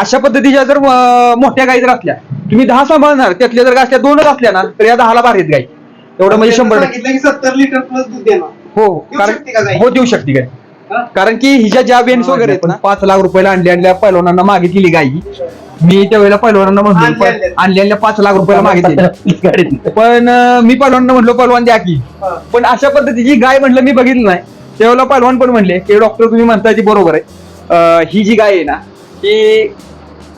अशा पद्धतीच्या जर मोठ्या गाई जर असल्या तुम्ही दहा सांभाळणार त्यातल्या जर असल्या दोनच असल्या ना तर या दहाला बाहेर गाई एवढं म्हणजे शंभर टक्के सत्तर लिटर प्लस दूध देणार हो कारण? हो देऊ शकते गाय हा? कारण की हिच्या ज्या बेन्स वगैरे आहेत ना पाच लाख रुपयाला आणल्या आणल्या पैलवानांना मागितलेली गाई मी त्यावेळेला पैलवानांना म्हणलो आणल्या. आणल्या पाच लाख रुपयाला मागितली पण मी पैलवानांना म्हणलो पैलवान द्या की. पण अशा पद्धतीची गाय म्हटलं मी बघितलं नाही त्यावेळेला पैलवान पण म्हणले की डॉक्टर तुम्ही म्हणताय ती बरोबर आहे ही जी गाय आहे ना ही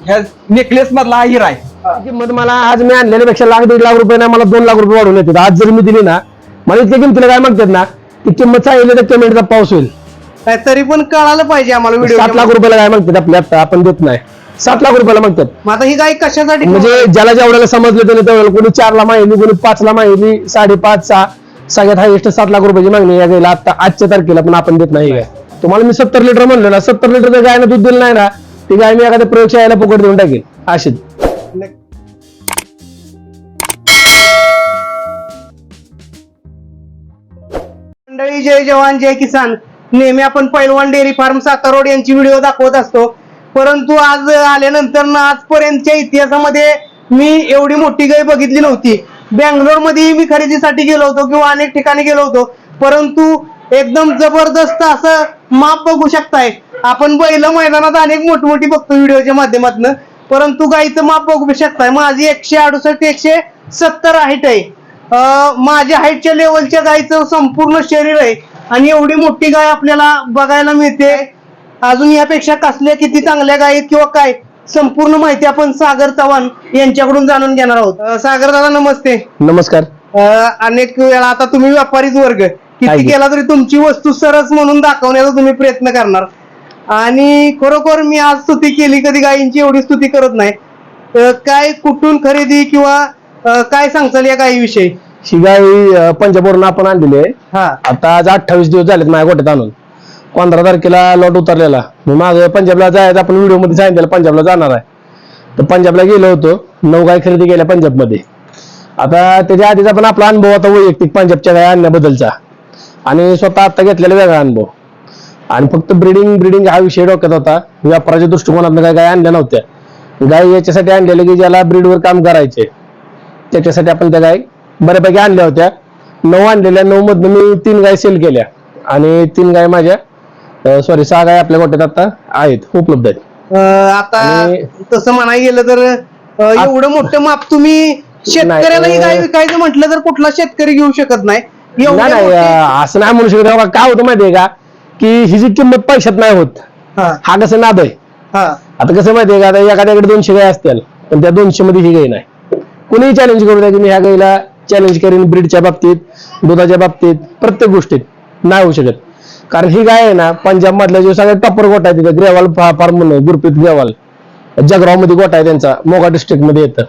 ह्या नेकलेस मधला हा हिरा आहे किंमत मला आज मी आणलेल्यापेक्षा लाख दीड लाख रुपये ना मला दोन लाख रुपये वाढवून येतात. आज जर मी दिली ना मला इतक्या किमतीला काय म्हणतात ना ती किंमत सांगितली तर पेमेंटचा पाऊस होईल. काय तरी पण कळालं पाहिजे आम्हाला व्हिडिओ सात लाख रुपयाला काय म्हणतात आपल्या आता? आपण देत नाही. सात लाख रुपयाला मागतात मग आता ही गाय कशासाठी म्हणजे ज्याला जेवढ्याला समजलं त्याने तेवढ्याला कोणी चारला माहिती कोणी पाचला माहिती साडेपाच सहा. सगळ्यात हायेस्ट सात लाख रुपयाची मागणी या गायला. आता आजच्या तारखेला पण आपण देत नाही काय तुम्हाला मी सत्तर लिटर म्हणलं ना सत्तर लिटर गायनं दूध दिलं नाही ना ती गाय मी एखाद्या प्रयोगशाळेला फुकट देऊन टाकेल. अशीच. मंडळी जय जवान जय किसान. नेहमी आपण पैलवान डेअरी फार्म सातारोड यांची व्हिडिओ दाखवत असतो. परंतु आज आल्यानंतर ना आजपर्यंतच्या इतिहासामध्ये मी एवढी मोठी गाय बघितली नव्हती. बँगलोरमध्ये मी खरेदीसाठी गेलो होतो किंवा अनेक ठिकाणी गेलो होतो. परंतु एकदम जबरदस्त असं माप बघू शकताय. आपण बैल मैदानात अनेक मोठी मोठी बघतो व्हिडिओच्या माध्यमातून. परंतु गाईचं माप बघू शकताय. माझी एकशे अडुसष्ट एकशे सत्तर हाईट आहे. माझ्या हाईटच्या लेवलच्या गायचं संपूर्ण शरीर आहे. आणि एवढी मोठी गाय आपल्याला बघायला मिळते. अजून यापेक्षा कसल्या किती चांगल्या गाय आहेत किंवा काय संपूर्ण माहिती आपण सागर चव्हाण यांच्याकडून जाणून घेणार आहोत. सागर दादा नमस्ते. नमस्कार. अनेक वेळा आता तुम्ही व्यापारीच वर्ग किती? केला तरी तुमची वस्तू सरस म्हणून दाखवण्याचा तुम्ही प्रयत्न करणार. आणि खरोखर मी आज स्तुती केली कधी गायींची एवढी स्तुती करत नाही. काय कुठून खरेदी किंवा काय सांगचाल या गायीविषयी ही गाय पंजाबवरून आपण आणलेली आहे. हा. आता आज अठ्ठावीस दिवस झालेत माझ्या गोट्यात आणून. पंधरा तारखेला लॉट उतरलेला. मी मागे पंजाबला जायचं आपण व्हिडिओमध्ये सांगितलं पंजाबला जाणार आहे. तर पंजाबला गेलो होतो नऊ गाय खरेदी केल्या पंजाबमध्ये. आता त्याच्या आधीचा पण आपला अनुभव होता वैयक्तिक पंजाबच्या गाय आणण्याबद्दलचा. आणि स्वतः आता घेतलेला वेगळा अनुभव. आणि फक्त ब्रिडिंग ब्रिडिंग हा विषय डोक्यात होता. व्यापाराच्या दृष्टिकोनातून काय गाय आणल्या नव्हत्या. गाय याच्यासाठी आणलेल्या की ज्याला ब्रीडवर काम करायचे त्याच्यासाठी आपण त्या गाय बऱ्यापैकी आणल्या होत्या. नऊ आणलेल्या नऊ मधनं मी तीन गाय सेल केल्या. आणि तीन गाय माझ्या सॉरी सहा गाय आपल्या गोट्यात आता आहेत उपलब्ध आहेत. आता तसं म्हणायला गेलं तर एवढं मोठं माप तुम्ही शेतकऱ्याला गाय विकायचं म्हटलं तर कुठला शेतकरी घेऊ शकत नाही. नाही नाही मोठे- अं, असं नाही म्हणू शकत. बाबा काय होतं माहितीये का? की ही जी किंमत पैशात नाही होत हा, हा कसं नाद आहे? हा. आता कसं माहितीये का? आता एखाद्याकडे दोनशे गाय असतील पण त्या दोनशे मध्ये ही गाय नाही. कुणीही चॅलेंज करू द्या की मी ह्या गाईला चॅलेंज करेन ब्रीडच्या बाबतीत दुधाच्या बाबतीत प्रत्येक गोष्टीत. नाही होऊ शकत. कारण ही गाय आहे ना पंजाब मधल्या जो सगळ्यात टॉपर गोटा आहे तिथे ग्रेवाल फार्म म्हणून गुरप्रीत ग्रेवाल. जगरावमध्ये गोटा आहे त्यांचा मोगा डिस्ट्रिक्टमध्ये येतं.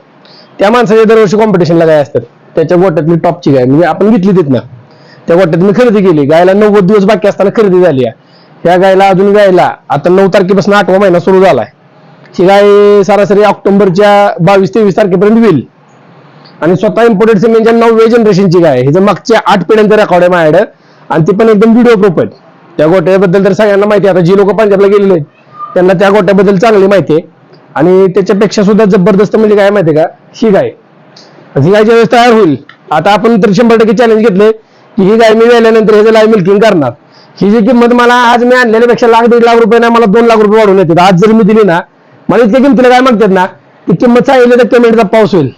त्या माणसाच्या दरवर्षी कॉम्पिटिशनला गाय असतात. त्याच्या गोट्यातली टॉपची गाय. म्हणजे आपण घेतली तिथनं त्या गोट्यात मी खरेदी केली. गायला नव्वद दिवस बाकी असताना खरेदी झाली आहे. गायला अजून गायला आता नऊ तारखेपासून आठवा महिना सुरू झालाय. ही गाय सरासरी ऑक्टोबरच्या बावीस तेवीस तारखेपर्यंत होईल. आणि स्वतः इम्पोर्टेड सिमेंटच्या नवव्या जनरेशनची गाय आहे. जर मागच्या आठ पिढ्यांचा रेकॉर्ड आहे माझ्याकडे. आणि ती पण एकदम व्हिडिओ प्रूफ त्या गोट्याबद्दल तर सगळ्यांना माहिती आहे. आता जी लोक पंजाबला गेलेले आहेत त्यांना त्या गोट्याबद्दल चांगली माहिती आहे. आणि त्याच्यापेक्षा सुद्धा जबरदस्त म्हणजे काय माहिती का? ही गाय. ही गाय ज्यावेळेस तयार होईल आता आपण तर शंभर टक्के चॅलेंज घेतले की ही गाय मी वेल्यानंतर ह्याचं लाईव्ह मिल्किंग करणार. ही जी किंमत मला आज मी आणलेल्यापेक्षा लाख दीड लाख रुपये ना मला दोन लाख रुपये वाढवून येतात. आज जर मी दिली ना मला इतक्या किमतीला काय म्हणतात ना ती किंमत सांगितली तर पेमेंटचा पाऊस होईल.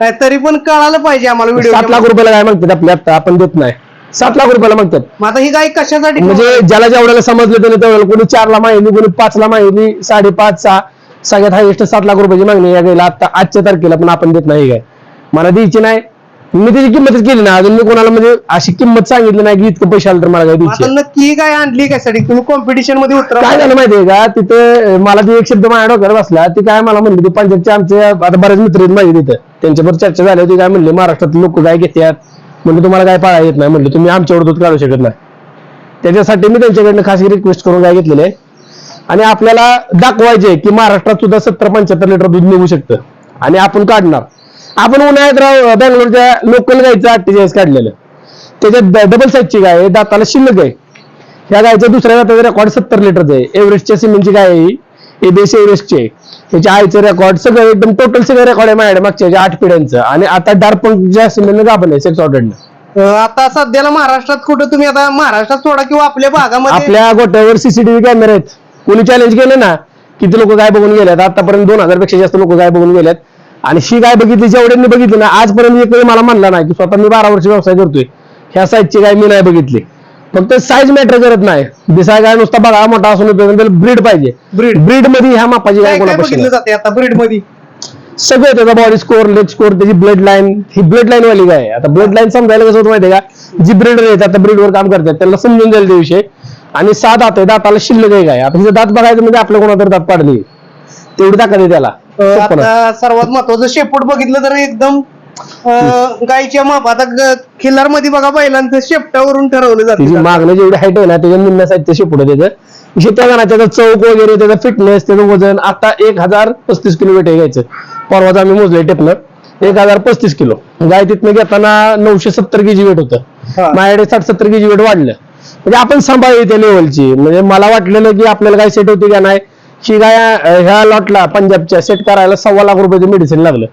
काय तरी पण कळालं पाहिजे आम्हाला व्हिडिओ सात लाख रुपयाला काय म्हणतात आपल्या आता? आपण देत नाही. सात लाख रुपयाला मागतात मग आता ही गाय कशासाठी म्हणजे ज्याला जेवढ्याला समजलं त्याने तेवढ्याला कोणी चारला माहिती कोणी पाचला माहिती साडेपाच सहा सगळ्यात हायेस्ट सात लाख रुपयाची मागणी या गायला. आता आजच्या तारखेला पण आपण देत नाही काय मला द्यायची नाही. मी त्याची किंमतच केली ना अजून मी कोणाला म्हणजे अशी किंमत सांगितली नाही की इतकं पैसे आलं तर मला काय द्यायची. नक्की गाय आणली कशासाठी तुम्ही कॉम्पिटिशनमध्ये उतरा. काय झालं माहितीये का? तिथे अं, मला ती एक शब्द माझ्या डोक्यावर बसला. ती काय मला म्हणली ती पंजाबचे आमचे आता बरेच मित्र आहेत माझे तिथे. त्यांच्याबरोबर चर्चा झाली होती. काय म्हणले महाराष्ट्रात लोक काय घेतात म्हणजे तुम्हाला काय पाळा येत नाही. म्हणले तुम्ही आमच्यावर दूध काढू शकत नाही. त्याच्यासाठी मी त्यांच्याकडनं खासगी रिक्वेस्ट करून काय घेतलेले आहे? आणि आपल्याला दाखवायचे की महाराष्ट्रात सुद्धा सत्तर पंच्याहत्तर लिटर दूध निघू शकतं. आणि आपण काढणार. आपण उन्हाळ्यात राव बँगलोरच्या लोकल गायचं अठ्ठेचाळीस काढलेलं. त्याच्यात डबल साईजची गाय आहे दाताला शिल्लक आहे. ह्या गायचं दुसऱ्या दाताचं रेकॉर्ड सत्तर लिटरचं आहे. एव्हरेस्टच्या सिमेंटची गाय आहे ही. एबीएस एव्हरेस्टचे ह्याच्या आईचं रेकॉर्ड सगळं एकदम टोटल सगळं रेकॉर्ड आहे माझ्याकडे मागच्या आठ पिढ्यांचं. आणि आता डार्पंक ज्या सिमेंट गाभण आहे सेक्स ऑर्डरनं आता सध्याला महाराष्ट्रात कुठं तुम्ही आता महाराष्ट्रात सोडा किंवा आपल्या भागामध्ये आपल्या गोट्यावर सीसीटीव्ही कॅमेरे आहेत. कोणी चॅलेंज केलं ना किती लोक काय बघून गेल्यात? आतापर्यंत दोन हजारपेक्षा जास्त लोक काय बघून गेल्यात. आणि ही काय बघितली जेवढ्यांनी बघितली ना आजपर्यंत एकही मला म्हणला नाही की स्वतः मी बारा वर्ष व्यवसाय करतोय. ह्या साईजची काय मी नाही बघितली. फक्त साईज मॅटर करत नाही. दिसाय काय नुसता बघा मोठा असून त्याला ब्रीड पाहिजे. Breed. ब्रीडमध्ये ह्या मापाची बघितलं नाही. जाते आता ब्रीडमध्ये सगळं त्याचा बॉडी स्कोर लेग स्कोर त्याची ब्लड लाईन ही ब्लड लाईन वाली काय? आता ब्लड लाईन समजायला कसं होतं माहितीये का? जी ब्रिडर आहेत आता ब्रीडवर काम करतात. त्यांना समजून जाईल ते विषय. आणि सहा दात आहे दाताला शिल्लक आहे काय आता हिचं दात बघायचं म्हणजे आपल्या कोणावर दात पाडली. तेवढी ताकद आहे त्याला. आता सर्वात महत्वाचं शेपूट बघितलं तर एकदम गायीच्या माप आता खिल्लारमध्ये बघा बैलांचं शेपटावरून ठरवलं जातं. मागणं जेवढी हाईट आहे ना त्याच्या निम्म्या साईजचं शेपूट त्याचं. विषय त्या गाणं त्याचा चौक वगैरे त्याचा फिटनेस त्याचं वजन आता एक हजार पस्तीस किलो वेट घ्यायचं परवाच आम्ही मोजलंय टेपनं. एक हजार पस्तीस किलो. गाय तिथनं घेताना नऊशे सत्तर केजी वेट होतं. माझ्याकडे साठ सत्तर केजी वेट वाढलं. म्हणजे आपण सांभाळली त्या लेवलची म्हणजे मला वाटलेलं की आपल्याला काय सेट होती का नाही ही गाय ह्या लॉटला पंजाबच्या सेट करायला सव्वा लाख रुपयाचं मेडिसिन लागलं.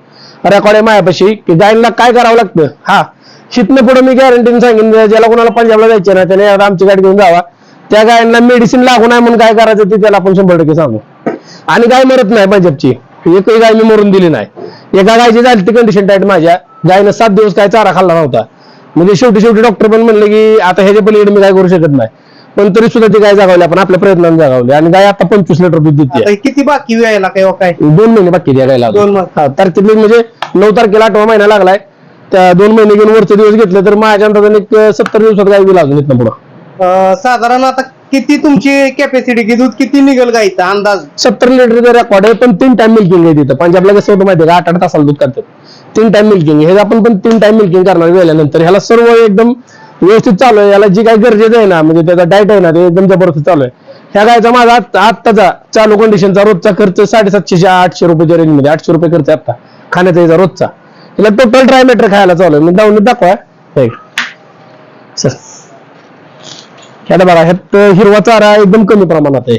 रेकॉर्ड आहे मायापाशी की गायला काय करावं लागतं? हा. शिथनं पुढे मी गॅरंटीने सांगेन ज्याला कोणाला पंजाबला जायचं ना त्याने आमची गाडी घेऊन जावा. त्या गायांना मेडिसिन लागू नाही म्हणून काय करायचं ते त्याला आपण शंभर टक्के सांगू. आणि गाय मरत नाही पंजाबची. एकही गाय मी मरून दिली नाही. एका गायची झाली ती कंडिशन टाईट माझ्या. गायनं सात दिवस काय चारा खाल्ला नव्हता. म्हणजे शेवटी शेवटी डॉक्टर पण म्हणले की आता ह्याच्या पलीकडे मी काय करू शकत नाही. पण तरी सुद्धा ती गाय जागावली आपण आपल्या प्रयत्नाने जागावली. आणि गाय आता पंचवीस लिटर दूध देते. आता किती बाकी व्हायला काय हो काय? दोन महिने बाकी द्या गायला अजून. दोन महिने. हा, म्हणजे नऊ तारखेला आठवा महिना लागलाय. त्या दोन महिने घेऊन वरचे दिवस घेतले तर माझ्या अंदाजाने एक सत्तर दिवसात गाय गेला अजून इथनं पुढं. अं, साधारण आता किती तुमची कॅपॅसिटी की दूध किती निघेल गायचा अंदाज? सत्तर लिटरचा रेकॉर्ड आहे पण तीन टाइम मिल्किंग आहे तिथं. पंजाबला कसं होतं माहितीये का? आठ आठ तासाला दूध काढतात. तीन टाइम मिल्किंग हे आपण पण तीन टाइम मिल्किंग करणार गेल्यानंतर ह्याला सर्व एकदम व्यवस्थित चालू आहे. याला जी काही गरजेचं आहे ना म्हणजे त्याचा डायट आहे ना ते एकदम जबरदस्त चालू आहे. ह्या गायचा माझा आत्ताचा चालू कंडिशनचा रोजचा खर्च साडेसातशे आठशे रुपयाच्या रेंजमध्ये. आठशे रुपये खर्च आहे आता खाण्याचा याचा रोजचा. त्याला टोटल ड्राय मॅटर खायला चालू आहे. मी जाऊन दाखवा. सर ह्याला बघा ह्यात हिरवा चारा एकदम कमी प्रमाणात आहे.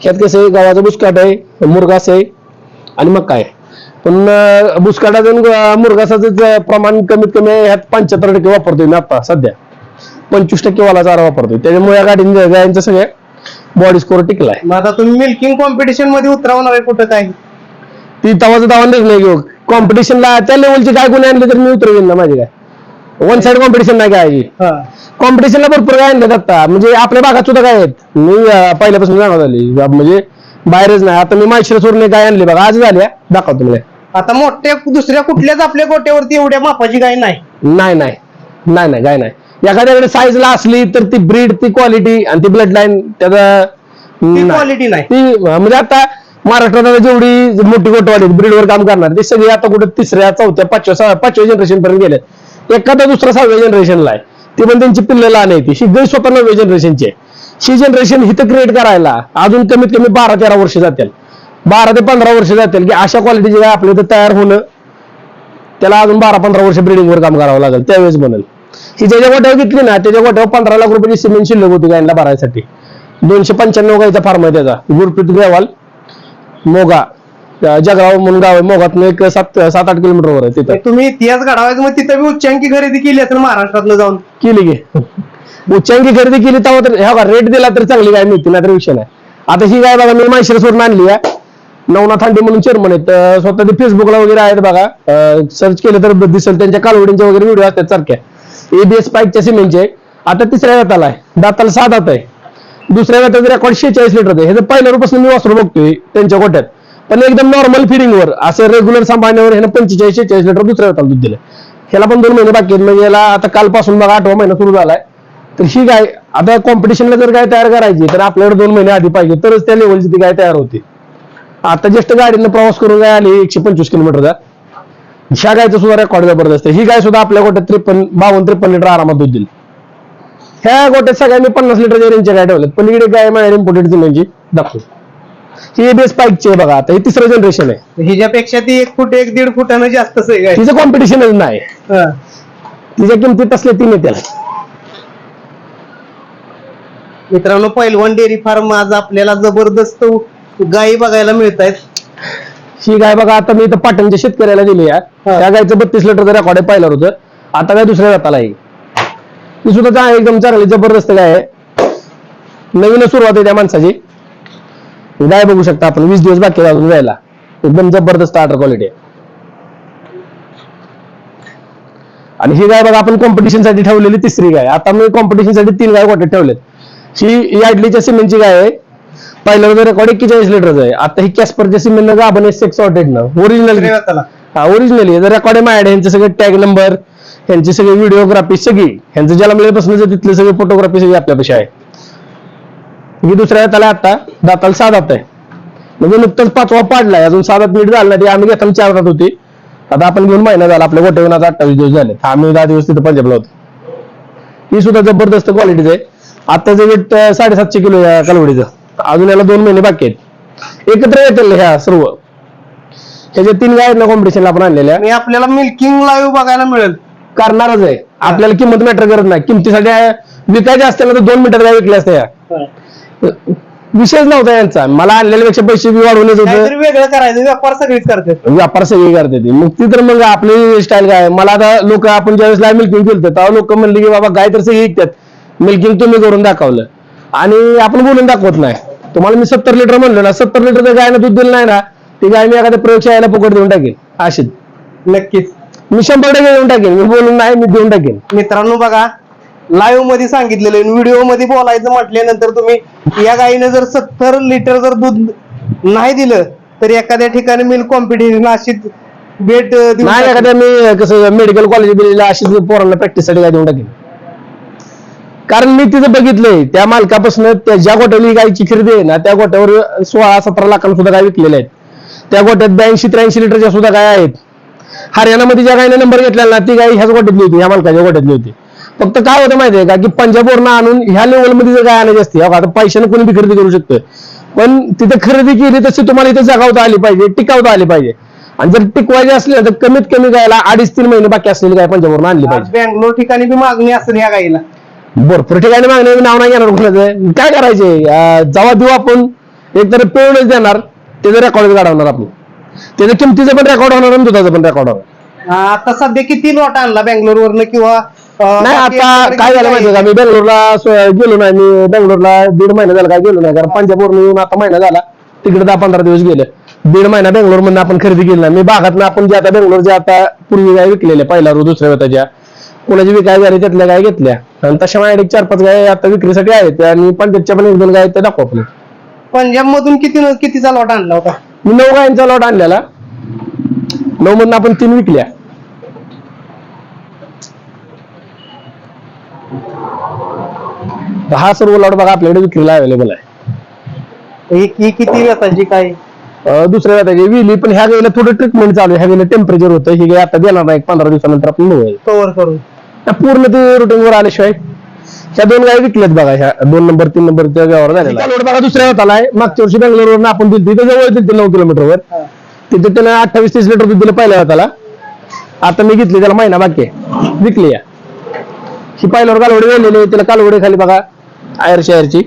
ह्यात कसं आहे गव्हाचं बुसकाट आहे मुरगास आहे आणि मग आहे. पण बुसकाटाचं मुरगासाचं प्रमाण कमीत कमी ह्यात पंच्याहत्तर टक्के वापरतोय मी आता सध्या. पंचवीस टक्के वाला चारा वापरतोय. त्याच्यामुळे या गाडीने गायांचं सगळे बॉडी स्कोर टिकलाय. मग आता तुम्ही मिल्किंग कॉम्पिटिशनमध्ये उतरवणार आहे कुठं काय? ती तवाचं तवा नाही घेऊ कॉम्पिटिशनला त्या लेवलची काय गुन्हे आणले तर मी उतरवीन ना माझी काय वन साइड कॉम्पिटिशन नाही काय? हा. कॉम्पिटिशनला भरपूर काय आणलं आता. म्हणजे आपल्या भागात सुद्धा काय आहेत? मी पहिल्यापासून जाणवत आली म्हणजे बाहेरच नाही. आता मी माहेश्वरने काय आणली बघा. आज झाल्या दाखवतो तुम्हाला आता मोठ्या दुसऱ्या कुठल्याच आपल्या गोट्यावरती एवढ्या मापाची गाय नाही. नाही नाही. नाही नाही काय नाही. एखाद्याकडे साईजला असली तर ती ब्रीड ती क्वालिटी आणि ती ब्लड लाईन त्याचा ती. क्वालिटी नाही. ती म्हणजे आता महाराष्ट्रात आता जेवढी मोठी गोटवाली ब्रीडवर काम करणार ते सगळे आता कुठे तिसऱ्या चौथ्या पाचव्या पाचव्या जनरेशन पर्यंत गेले एखादा दुसरा सहाव्या जनरेशनला आहे. ती पण त्यांची पिल्लं लहान आहे ती. गई स्वतः नवव्या जनरेशनची आहे. ही जनरेशन हिथं क्रिएट करायला अजून कमीत कमी बारा तेरा वर्ष जातील. बारा ते पंधरा वर्ष जातील की अशा क्वालिटीची गाय आपल्या इथं तयार होणं त्याला अजून बारा पंधरा वर्ष ब्रिडिंग वर काम करावं लागेल त्यावेळेस बनेल ही ज्याच्या गोट्यावर घेतली ना त्याच्या गोट्यावर पंधरा लाख रुपयाची सिमेंट शिल्लक होती गायला भरायसाठी. दोनशे पंच्याण्णव गायचा फार्म आहे त्याचा गुरप्रीत ग्रेवाल मोगा जगराव म्हणून गाव आहे मोगात एक सात सात आठ किलोमीटरवर आहे तिथं. तुम्ही इतिहास घडावायचा मग तिथं बी उच्चांकी खरेदी केली असेल महाराष्ट्रातनं जाऊन. केली की. उच्चांकी खरेदी केली तेव्हा तर ह्या रेट दिला तर चांगली गाय मिळते नाही तर विषय नाही. आता ही गाय बघा मी माहेश्वरून आणली आहे. नवनाथ हांडे म्हणून चेअरमन आहेत. स्वतः ते फेसबुकला वगैरे आहेत बघा. सर्च केलं तर दिसेल. त्यांच्या कालवडींच्या वगैरे व्हिडिओ असतात सारख्या. एबीएस पाईकच्या सिमेंटचे. आता तिसऱ्या दाताला आहे. दाताला सहा दात आहे. दुसऱ्या दाताचं रेकॉर्ड शेहेचाळीस लिटर आहे. हे तर मी वासरू बघतोय त्यांच्या गोट्यात. पण एकदम नॉर्मल फिडिंगवर असं रेग्युलर सांभाळण्यावर ह्यानं पंचेचाळीस शेहेचाळीस लिटर दुसऱ्या दाताला दूध दिलं ह्याला पण दोन महिने बाकी आहेत. म्हणजे याला आता कालपासून बघा आठवा महिना सुरू झालाय. तर ही गाय आता कॉम्पिटिशनला जर गाय तयार करायची तर आपल्याकडे दोन महिने आधी पाहिजे. तरच त्या लेवलची ती गाय तयार होते. आता जस्ट गाडीनं प्रवास करून गाय आली एकशे पंचवीस किलोमीटरचा ह्या गायचं सुद्धा रेकॉर्ड जबरदस्त आहे. ही गाय सुद्धा आपल्या गोट्यात त्रेपन्न बावन्न त्रेपन्न लिटर आरामात दूध दिली. ह्या गोट्यात सगळ्यांनी पन्नास लिटरच्या रेंजच्या गाय ठेवल्यात पलीकडे गाय माझ्या इम्पोर्टेड सिमेंटची दाखवू. ही एबीएस पाईकची आहे बघा आता ही तिसरं जनरेशन आहे. हिच्यापेक्षा ती एक फूट एक दीड फुटानं गाय. तिचं कॉम्पिटिशनच नाही. तिच्या किमतीत असले तीन येतील मित्रांनो पैलवान डेअरी फार्म आज आपल्याला जबरदस्त गायी बघायला मिळत आहेत ही गाय बघा आता मी इथं पाटणच्या शेतकऱ्याला दिली आहे. हा. त्या गायचं बत्तीस लिटरचं रेकॉर्ड पाहिलं होतं आता काय दुसऱ्या जाताला आहे. ती सुद्धा एकदम चांगली जबरदस्त गाय आहे. नवीन सुरुवात आहे त्या माणसाची. ही गाय बघू शकता आपण वीस दिवस बाकी आहे अजून जायला एकदम जबरदस्त आर्टर क्वालिटी आहे. आणि ही गाय बघा आपण कॉम्पिटिशनसाठी ठेवलेली तिसरी गाय. आता मी कॉम्पिटिशनसाठी तीन गाय गोट्यात ठेवलेत. ही याडलीच्या सिमेंटची गाय आहे. पहिलं होतं रेकॉर्ड एक्केचाळीस लिटरचं आहे आता ही कॅस्परच्या सिमेंट गाभण सेक्स ऑटेडनं ओरिजिनल रेवताला. हा ओरिजिनली रेकॉर्ड आहे माझ्याकडे यांचे सगळे टॅग नंबर यांची सगळी व्हिडिओग्राफी सगळी. यांचं जन्मल्यापासून तिथले सगळे फोटोग्राफी सगळी आपल्यापाशी आहे. ही दुसऱ्या दाताला आता दाताला सहा दात आहे. म्हणजे नुकतंच पाचवा पाडलाय. अजून सात मिनिट झाला नाही. आम्ही घेताना चार दात होती. आता आपण घेऊन महिना झाला. आपल्या गोट्यावरून आता अठ्ठावीस दिवस झाले. आम्ही दहा दिवस तिथं पंजाबला होतो. ही सुद्धा जबरदस्त क्वालिटीच आहे. आताचं वेट साडेसातशे किलो या कालवडीचं. अजून याला दोन महिने बाकी आहेत. एकत्र येतील ह्या सर्व. ह्याच्या तीन गाय ना कॉम्पिटिशनला आपण आणलेल्या. आणि आपल्याला मिल्किंग लाईव्ह बघायला मिळेल. करणारच आहे. आपल्याला किंमत मॅटर करत नाही. किमतीसाठी विकायचे असते ना तर दोन मीटर काय विकले असते विषयच नव्हता यांचा. मला आणलेल्यापेक्षा पैसे बी वाढवून येत होते वेगळं करायचं. व्यापार सगळीच करतात व्यापार सगळी करते ती. मग ती तर मग आपली स्टाईल काय? मला आता लोक आपण ज्यावेळेस लाय मिल्किंग केलं तेव्हा लोक म्हणले की बाबा गाय तर सगळी विकतात. मिल्किंग तुम्ही करून दाखवलं. आणि आपण बोलून दाखवत नाही. तुम्हाला मी सत्तर लिटर म्हणलो ना सत्तर लिटर गायनं दूध दिलं नाही ना ती गाय मी एखाद्या प्रयोगशाळेला फुकट देऊन टाकेन अशीच नक्कीच. मी शंभर टक्के देऊन टाकेन मी बोलून नाही मी देऊन टाकेन मित्रांनो बघा लाईव्हमध्ये सांगितलेलं व्हिडिओमध्ये बोलायचं म्हटल्यानंतर तुम्ही या गाईने जर सत्तर लिटर जर दूध नाही दिलं तर एखाद्या ठिकाणी मिल्क कॉम्पिटिशन अशीच भेट नाही. एखाद्या मी कसं मेडिकल कॉलेज बिलेला अशीच पोरांना प्रॅक्टिससाठी काय देऊन टाकेन कारण मी तिथं बघितलंय त्या मालकापासून त्या ज्या गोट्यावर ही गायची खरेदी आहे ना त्या गोट्यावर सोळा सतरा लाखांना सुद्धा गाय विकलेल्या आहेत. त्या गोट्यात ब्याऐंशी त्र्याऐंशी लिटरच्या सुद्धा गाय आहेत. हरियाणामध्ये ज्या गायने नंबर घेतलेला ना ती गाय ह्याच गोट्यातली होती ह्या मालकाच्या गोट्यातली होती. फक्त काय होतं माहितीये का की पंजाबवरनं आणून ह्या लेवलमध्ये जर गाय आणायची असते आता पैशाने कोणी बी खरेदी करू शकतं. पण तिथे खरेदी केली तशी तुम्हाला इथे जगावता आली पाहिजे टिकावता आली पाहिजे. आणि जर टिकवायची असली तर कमीत कमी गायला अडीच तीन महिने बाकी असलेली गाय पंजाबवरून आणली पाहिजे. बँगलोर ठिकाणी बी मागणी असेल या गाईला. भरपूर ठिकाणी मागणी नाव नाही घेणार कुणाचं काय करायचे? अं, जेव्हा देऊ आपण एक तर पेवणच देणार त्याचं रेकॉर्ड काढवणार आपण. त्याच्या किमतीचं पण रेकॉर्ड होणार आणि दुधाचं पण रेकॉर्ड होणार. आता सध्या किती लॉट आणला बँगलोर वरनं किंवा नाही आता काय झालं माहितीये का? मी बेंगलोरला गेलो नाही. मी बेंगलोरला दीड महिना झाला काय गेलो नाही. कारण पंजाबवरून येऊन आता महिना झाला. तिकडे दहा पंधरा दिवस गेले. दीड महिना बेंगलोर मधून आपण खरेदी केली नाही. मी भागात आपण जे आता बेंगलोरच्या आता पूर्वी गाय विकलेल्या पहिल्या रोज दुसऱ्या वेताच्या कोणाची विकाय झाली त्यातल्या गाय घेतल्या. आणि तशा माझ्याकडे चार पाच गाय आता विक्रीसाठी आहेत. आणि पंजाबच्या पण एक दोन गाय त्या दाखवू आपण पंजाब मधून किती कितीचा लॉट आणला होता? मी नऊ गायांचा लॉट आणलेला. नऊ मधून आपण तीन विकल्या. हा सर्व लॉट बघा आपल्याकडे विक्रीला अवेलेबल आहे. ही ही किती व्यताची काय अं, दुसऱ्या वेळेला विली. पण ह्या गाईला थोडं ट्रीटमेंट चालू आहे. ह्या गाईला टेम्परेचर होतं. ही गाय आता देणार नाही. एक पंधरा दिवसानंतर आपण कव्हर करून. त्या पूर्ण ते रुटीन वर आल्याशिवाय ह्या दोन गाय विकल्यात बघा ह्या दोन नंबर तीन नंबर त्या गावावर झालेला लोड बघा दुसऱ्या होताला आहे मागच्या वर्षी बेंगलोरवरून आपण दिली तिथे जवळ दिली नऊ किलोमीटरवर तिथे त्यानं अठ्ठावीस तीस लिटर दूध दिलं पहिल्या होताला आता मी घेतली त्याला महिना बाकी. विकली या ही पहिल्यावर कालवडी वेळलेली आहे तिला कालवडी खाली बघा आयर शायरची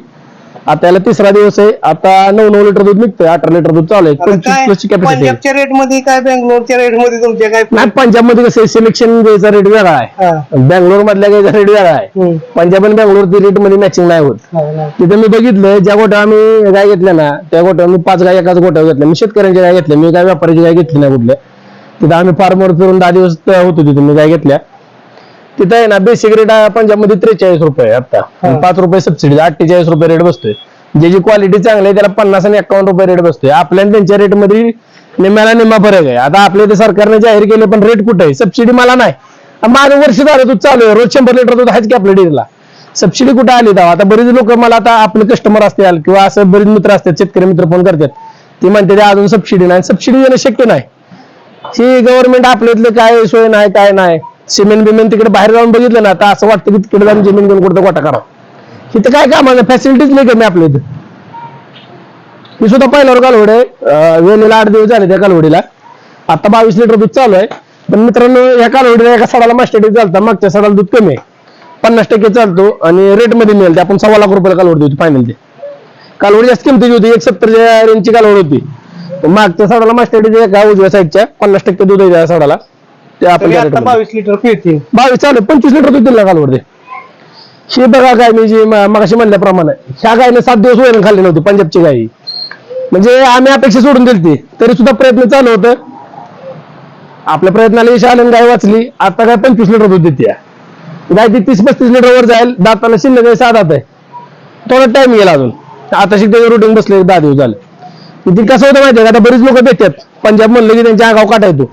आता याला तिसरा दिवस आहे. आता नऊ नऊ लिटर दूध निघतंय अठरा लिटर दूध चालू आहे. पंचवीस प्लसची कॅपॅसिटी पंजाबच्या रेटमध्ये काय बेंगलोरच्या रेटमध्ये तुमच्या काय? नाही पंजाबमध्ये कसं सिलेक्शन द्यायचा रेट वेगळा आहे. हा. बँगलोर मधल्या गायचा रेट वेगळा आहे. हम्म. पंजाब आणि बँगलोर रेटमध्ये मॅचिंग नाही होत. हा, हा. तिथे मी बघितलं ज्या गोट्या आम्ही गाय घेतल्या ना त्या गोट्या मी पाच गाय एकाच गोट्यावर घेतल्या. मी शेतकऱ्यांच्या गाय घेतल्या मी काय व्यापाऱ्याची गाय घेतली नाही कुठल्या तिथं आम्ही फार्मवर फिरून दहा दिवस त- होतो तिथे मी गाय घेतल्या. तिथं आहे ना बेसिक रेट पंजाबमध्ये त्रेचाळीस रुपये आता. पाच रुपये सबसिडी अठ्ठेचाळीस रुपये रेट बसतोय. ज्याची क्वालिटी चांगली आहे त्याला पन्नास आणि एकावन्न रुपये रेट बसतोय. आपल्या आणि त्यांच्या रेटमध्ये निम्म्याला निम्मा फरक आहे. आता आपल्या इथे सरकारने जाहीर केले पण रेट कुठे आहे? सबसिडी मला नाही. माझं वर्ष झालं दूध चालू आहे. रोज शंभर लिटर दूध आहेच की आपल्या डेअरीला सबसिडी कुठे आली तेव्हा? आता बरेच लोक मला आता आपले कस्टमर असतील किंवा असं बरेच मित्र असतात शेतकरी मित्र फोन करतात. ते म्हणते ते अजून सबसिडी नाही. सबसिडी देणं शक्य नाही. ही गव्हर्नमेंट आपल्या इथलं काय सोय नाही काय नाही. सिमेंट बिमेंट तिकडे बाहेर जाऊन बघितलं ना आता असं वाटतं की तिकडे जाऊन जमीन घेऊन कुठं गोटा करावं. इथं काय काम आहे? फॅसिलिटीज नाही कमी आपल्या इथं. मी सुद्धा पहिल्यावर कालवड आहे वेळेला आठ दिवस झाले त्या कालवडीला. आता बावीस लिटर दूध चालू आहे. पण मित्रांनो या कालवडीला एका सडाला मास्टर डे चालतं मागच्या सडाला दूध कमी आहे. पन्नास टक्के चालतो आणि रेटमध्ये मिळेल ते. आपण सव्वा लाख रुपयाला कालवड देतो फायनल ते. कालवड जास्त किमतीची होती एक सत्तरच्या रेंजची कालवड होती. मागच्या साडाला मास्टरडीच्या एका उजव्या साईडच्या पन्नास टक्के दूध आहे त्या साडाला. ते आपण आता. बावीस लिटर फिरते बावीस चालू पंचवीस लिटर दूध दिलं कालवड? ते हे बघा गाय मी जी म- मगाशी म्हणल्याप्रमाणे ह्या गायने सात दिवस वैरण खाल्ली नव्हती पंजाबची गाय ही. म्हणजे आम्ही अपेक्षा सोडून दिली तरी सुद्धा प्रयत्न चालू होतं. आपल्या प्रयत्नाला यश आलं आणि गाय वाचली आता काय पंचवीस लिटर दूध देते गाय ती तीस पस्तीस लिटर वर जाईल दाताला शिल्लक आहे सहा दात आहे. थोडा टाइम गेला अजून. आता शिकते रुटीन बसले दहा दिवस झाले. किती कसं होतं माहितीये का? आता बरीच लोक देतात पंजाब म्हणलं की त्यांच्या आगाव काटा येतो.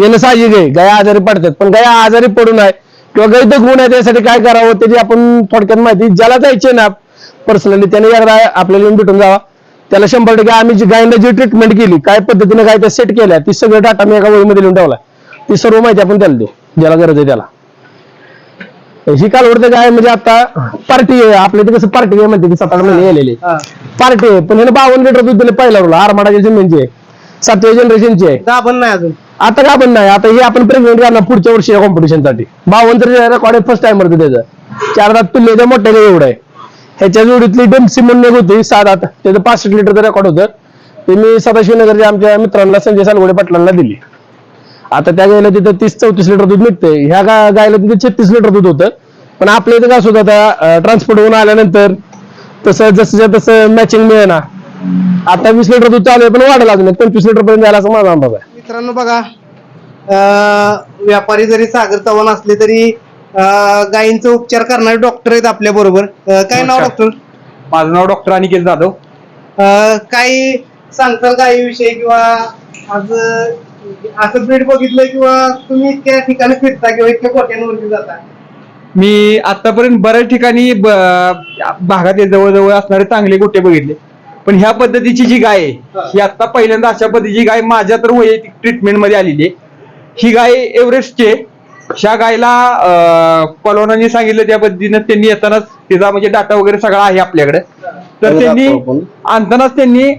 येणं साहजिक आहे गाय आजारी पडतात. पण गाय आजारी पडू नये. किंवा गाय दगवू नये त्यासाठी काय करावं त्याची आपण थोडक्यात माहिती. ज्याला जायचे ना पर्सनली त्याने एकदा आपल्याला येऊन भेटून जावा. त्याला शंभर टक्के आम्ही जी गायला जी ट्रीटमेंट केली काय पद्धतीने गाय त्या सेट केल्या ती सगळं डाटा मी एका वळीमध्ये लिहून ठेवला ती सर्व माहिती आपण त्याला देऊ. ज्याला गरज आहे त्याला. ही कालवडते गाय म्हणजे आता पार्टी आहे. आपल्या इथे कसं पार्टी आहे म्हणते की सात आठ महिने गेलेली पार्टी आहे. पण ह्याने बावन्न लिटर दूध दिलं पहिला रोला आरमाडाच्या जमीनची आहे. सातव्या जनरेशनची आहे. नाही अजून. आता का पण नाही. आता हे आपण प्रेग्नेंट करणार पुढच्या वर्षी कॉम्पिटिशन कॉम्पिटिशनसाठी बावन्न तर रेकॉर्ड फर्स्ट टाइम होतं त्याचं. चार दात तुल्य मोठ्या एवढं आहे. ह्याच्या जोडीतली डेमसी म्हणून एक होती सात आत. त्याचं पासष्ट लिटरचं रेकॉर्ड होतं. ते मी सदाशिवनगरच्या आमच्या मित्रांना संजय सालगोडे पाटलांना दिली. आता त्या गायला तिथं तीस चौतीस लिटर दूध निघतंय. ह्या गा- गायला तिथे छत्तीस लिटर दूध होतं. पण आपल्या इथं कसं होतं आता ट्रान्सपोर्ट होऊन आल्यानंतर तसं जसं तसं मॅचिंग मिळेना. आता वीस लिटर दूध चालू आहे पण वाढायला अजून पंचवीस लिटर पर्यंत जायला असं माझा अंदाज आहे. मित्रांनो बघा अं, व्यापारी जरी सागर चव्हाण असले तरी गायींचा उपचार करणारे डॉक्टर आहेत आपल्या बरोबर. काय नाव. डॉक्टर माझं नाव डॉक्टर अनिकेत जाधव. काही सांगताल गायीविषयी किंवा आज असं ब्रीड बघितलं किंवा तुम्ही इतक्या ठिकाणी फिरता किंवा इतक्या कोट्यांवरती जाता? मी आतापर्यंत बऱ्याच ठिकाणी भागात जवळजवळ असणारे चांगले गोटे बघितले. पण ह्या पद्धतीची जी गाय आहे ही आता पहिल्यांदा अशा पद्धतीची गाय माझ्या तर वैयक्तिक ट्रीटमेंटमध्ये आलेली आहे. ही गाय एव्हरेस्टचे ह्या गायला अं, पलवानांनी सांगितलं त्या पद्धतीनं त्यांनी येतानाच तिचा म्हणजे डाटा वगैरे सगळा आहे आपल्याकडे. तर त्यांनी आणतानाच त्यांनी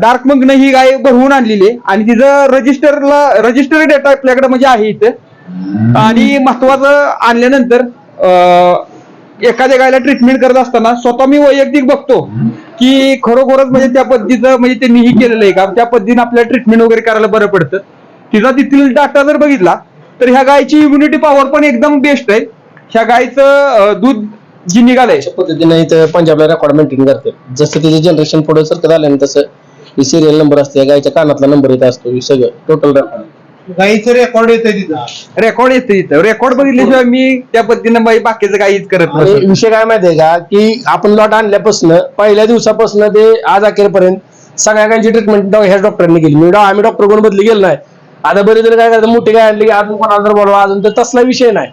डार्क मगनं ही गाय भरवून आणलेली आहे. आणि तिचं रजिस्टरला रजिस्टर डेटा आपल्याकडे म्हणजे आहे इथं. आणि महत्वाचं आणल्यानंतर अं, एखाद्या गायला ट्रीटमेंट करत असताना स्वतः मी वैयक्तिक बघतो. की खरोखरच म्हणजे त्या पद्धतीचं म्हणजे त्यांनी ही केलेलं आहे का? त्या पद्धतीने आपल्याला ट्रीटमेंट वगैरे करायला बरं पडतं. तिचा तिथील डाटा जर बघितला तर ह्या गायची इम्युनिटी पॉवर पण एकदम बेस्ट आहे. ह्या गायचं दूध जी निघालंय. अशा पद्धतीने इथं पंजाबला रेकॉर्ड मेंटेन करते. जसं त्याचे जनरेशन पुढे सरकत आलं ना तसं सिरियल नंबर असते. गायच्या कानातला नंबर इथं असतो. सगळं टोटल रेकॉर्ड गायीचं रेकॉर्ड येतं तिथं. रेकॉर्ड येते इथं रेकॉर्ड बघितल्याशिवाय मी त्या पद्धतीनं बाई बाकीचं काहीच करत आणि नाही विषय काय माहितीये का? की आपण लॉट आणल्यापासून पहिल्या दिवसापासून ते आज अखेरपर्यंत सगळ्या गायची ट्रीटमेंट ह्या डॉक्टरांनी केली. मी डॉ- आम्ही डॉक्टर कोण बदली गेलो नाही. आता बरेच जण काय करतात मोठी गाय आणली की अजून कोणाला जर बोलवा अजून तर तसला विषय नाही.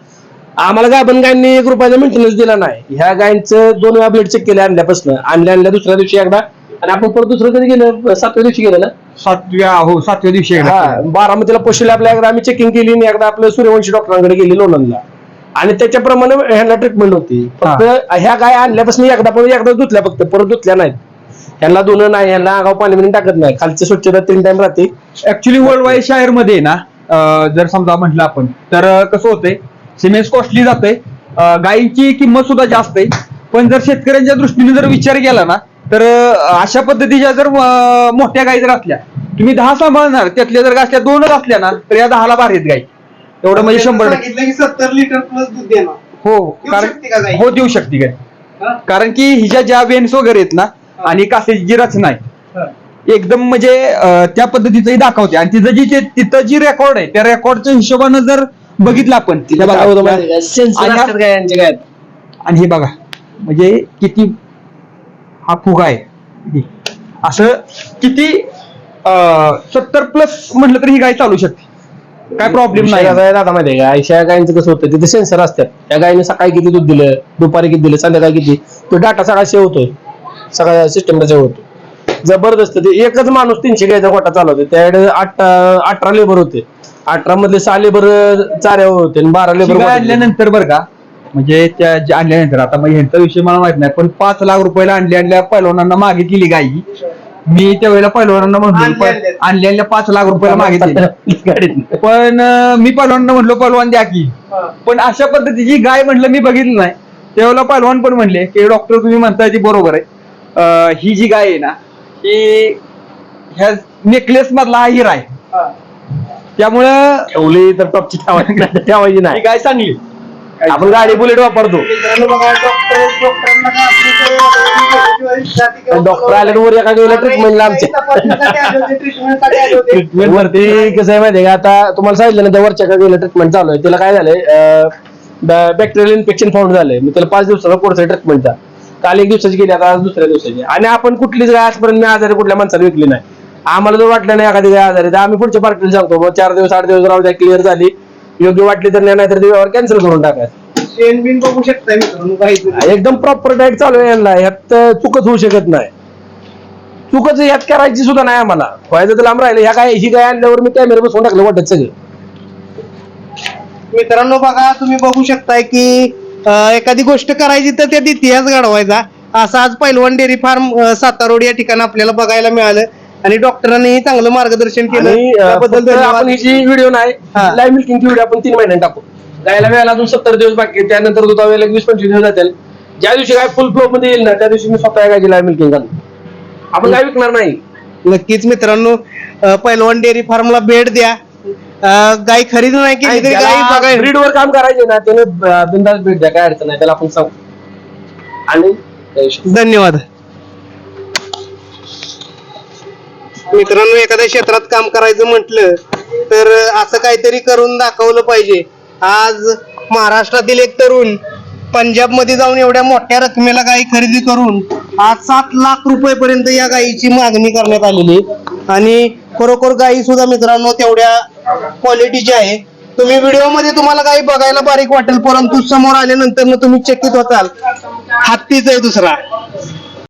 आम्हाला काय पण गायनी एक रुपयाचा मेंटेनन्स दिला नाही. ह्या गायचं दोन वेळा ब्लड चेक केले आणल्यापासून. आणल्या आणल्या दुसऱ्या दिवशी एकदा आणि आपण परत दुसऱ्या कधी गेलं? सातव्या दिवशी गेलं ना सातव्या हो सातव्या दिवशी एकदा हा बारामतीला पोशीला आपल्या एकदा आम्ही चेकिंग केली आणि एकदा आपलं सूर्यवंशी डॉक्टरांकडे गेली लोणंदला. आणि त्याच्याप्रमाणे ह्यांना ट्रीटमेंट होती. फक्त ह्या गाय आणल्यापासून एकदा पण एकदा धुतल्या फक्त परत धुतल्या नाहीत. ह्यांना धुणं नाही ह्यांना आगाव पाणी बिणी टाकत नाही. खालची स्वच्छता तीन टाइम राहते. ऍक्च्युली वर्ल्ड वाईड शायरमध्ये ना अं, जर समजा म्हटलं आपण तर अं, कसं होतंय सिमेंट कॉस्टली जाते गायींची किंमत सुद्धा जास्त आहे. पण जर शेतकऱ्यांच्या दृष्टीने जर विचार केला ना तर अशा पद्धतीच्या जर मोठ्या गायी जर असल्या तुम्ही दहा सांभाळणार त्यातल्या जर असल्या दोनच असल्या ना तर या दहाला बाहेर आहेत गाई एवढं म्हणजे शंभर टक्के. सत्तर लिटर प्लस दूध देणार. हो देऊ शकते का कारण गाई? हो देऊ शकते गाय? कारण की हिच्या ज्या वेन्स वगैरे आहेत ना आणि कासेची जी रचना आहे. एकदम म्हणजे त्या पद्धतीचंही दाखवते. आणि तिचं जी तिथं जी रेकॉर्ड आहे त्या रेकॉर्डच्या हिशोबानं जर बघितलं आपण तिथे आणि हे बघा म्हणजे किती हा फुगा आहे. असं किती सत्तर प्लस म्हटलं तरी ही गाय चालू शकते. काय प्रॉब्लेम नाही. विषय कसा आहे दादा का? गायींचं कसं होतं तिथे सेन्सर असतात. त्या गायीने सकाळी किती दूध दिलं दुपारी किती दिलं संध्याकाळी किती? तो डाटा सगळा सेव्ह होतोय. सगळ्या सिस्टमला सेव्ह होतो जबरदस्त ते एकच माणूस तीनशे गायचा गोटा चालवते त्याकडे आठ अठरा लेबर होते. अठरा मधले सहा लेबर चाऱ्यावर होते आणि बारा लेबर आणल्यानंतर बरं का म्हणजे त्या ज्या आणल्यानंतर आता मग ह्यांचा विषय मला माहीत नाही पण पाच लाख रुपयाला आणल्या आणल्या पैलवानांना मागितलेली गाय ही. मी त्यावेळेला पैलवानांना म्हणलो आणल्या- आणल्या. पाच लाख रुपयाला मागितली गाडीत पण अं, मी पैलवानांना म्हणलो पैलवान द्या की. पण अशा पद्धतीची गाय म्हटलं मी बघितली नाही. त्यावेळेला पैलवान पण म्हणले की डॉक्टर तुम्ही म्हणताय ती बरोबर आहे. अं, ही जी गाय आहे ना ही ह्या नेकलेस मधला हा हिरा आहे. त्यामुळं ठेवली तर टॉपची ठेवायची ठेवायची ही नाही गाय चांगली आपण गाडी बुलेट वापरतो. डॉक्टर आले वर एका गेला ट्रीटमेंटला आमच्या ट्रीटमेंट वरती कसं आहे माहितीये का आता तुम्हाला सांगितलं ना वरच्या का गेलं ट्रीटमेंट चालू आहे. त्याला काय झालंय बॅक्टेरियल इन्फेक्शन फाउंड झालंय. मी त्याला पाच दिवसाचा कोर्स आहे ट्रीटमेंटचा काल एक दिवसाची गेली आता आज दुसऱ्या दिवसाची. आणि आपण कुठलीच गाय आजपर्यंत मी आजारी कुठल्या माणसाला विकली नाही. आम्हाला जर वाटलं नाही एखादी आजारी तर आम्ही पुढच्या पार्टीला सांगतो चार दिवस आठ दिवस राहू द्या क्लिअर झाली. योग्य वाटली तर नाही तर ती व्यवहार कॅन्सल करून टाकायचं शेण बिन बघू शकता मित्रांनो एकदम प्रॉपर डाएट चालू आहे यांना. ह्यात चुकच होऊ शकत नाही. चुकच ह्यात करायची सुद्धा नाही आम्हाला. व्हायचं तर लांब राहिलं. ह्या काय ही काय आणल्यावर मी कॅमेरा बसवून टाकलं वाटत सगळं. मित्रांनो बघा तुम्ही बघू शकताय की अं, एखादी गोष्ट करायची तर त्यात इतिहास घडवायचा. असं आज पैलवान डेअरी फार्म सातारोड या ठिकाणी आपल्याला बघायला मिळालं. आणि डॉक्टरांनीही चांगलं मार्गदर्शन केलं. आणि अं, त्याबद्दल फक्त आपण धन्यवाद. ही जी व्हिडिओ नाही हा. लाईव्ह मिल्किंगची व्हिडिओ आपण तीन महिन्यात टाकू. गायला वेळेला अजून सत्तर दिवस बाकी आहे. त्यानंतर दुधा वेळेला वीस पंचवीस दिवस जातील. ज्या दिवशी काय फुल फ्लो मध्ये येईल ना त्या दिवशी मी स्वतः गायची लाईव्ह मिल्किंग घालतो आपण काय विकणार नाही. नक्कीच मित्रांनो अं, पैलवान डेअरी फार्मला भेट द्या. अं, गाय खरेदी नाही केली तरी गाय बघाय ब्रीड वर काम करायचे ना त्याने बिनधास्त भेट द्या काय अडचण नाही त्याला आपण सांगू. आणि जय श्री धन्यवाद. मित्रांनो एखाद्या क्षेत्रात काम करायचं म्हटलं तर असं काहीतरी करून दाखवलं पाहिजे. आज महाराष्ट्रातील एक तरुण पंजाबमध्ये जाऊन एवढ्या मोठ्या रकमेला गाई खरेदी करून आज सात लाख रुपयेपर्यंत या गायीची मागणी करण्यात आलेली आहे. आणि खरोखर गायी सुद्धा मित्रांनो तेवढ्या क्वालिटीची आहे. तुम्ही व्हिडिओमध्ये तुम्हाला गाई बघायला बारीक वाटेल परंतु समोर आल्यानंतर तुम्ही चकित होताल. हत्तीच आहे दुसरा.